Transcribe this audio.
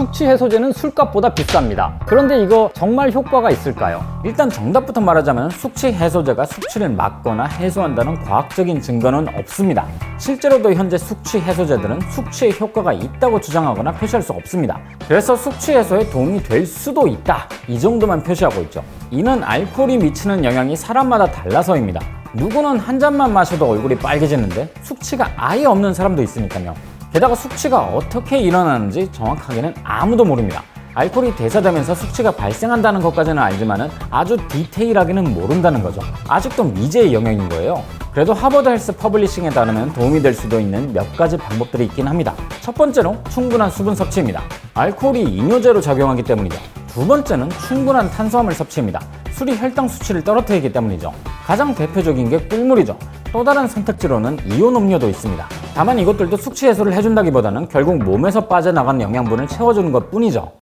숙취 해소제는 술값보다 비쌉니다. 그런데 이거 정말 효과가 있을까요? 일단 정답부터 말하자면 숙취 해소제가 숙취를 막거나 해소한다는 과학적인 증거는 없습니다. 실제로도 현재 숙취 해소제들은 숙취에 효과가 있다고 주장하거나 표시할 수 없습니다. 그래서 숙취 해소에 도움이 될 수도 있다. 이 정도만 표시하고 있죠. 이는 알코올이 미치는 영향이 사람마다 달라서입니다. 누구는 한 잔만 마셔도 얼굴이 빨개지는데 숙취가 아예 없는 사람도 있으니까요. 게다가 숙취가 어떻게 일어나는지 정확하게는 아무도 모릅니다. 알코올이 대사되면서 숙취가 발생한다는 것까지는 알지만 은 아주 디테일하게는 모른다는 거죠. 아직도 미지의 영역인 거예요. 그래도 하버드 헬스 퍼블리싱에 따르면 도움이 될 수도 있는 몇 가지 방법들이 있긴 합니다. 첫 번째로 충분한 수분 섭취입니다. 알코올이 이뇨제로 작용하기 때문이죠. 두 번째는 충분한 탄수화물 섭취입니다. 술이 혈당 수치를 떨어뜨리기 때문이죠. 가장 대표적인 게 꿀물이죠. 또 다른 선택지로는 이온 음료도 있습니다. 다만 이것들도 숙취 해소를 해준다기보다는 결국 몸에서 빠져나간 영양분을 채워주는 것 뿐이죠.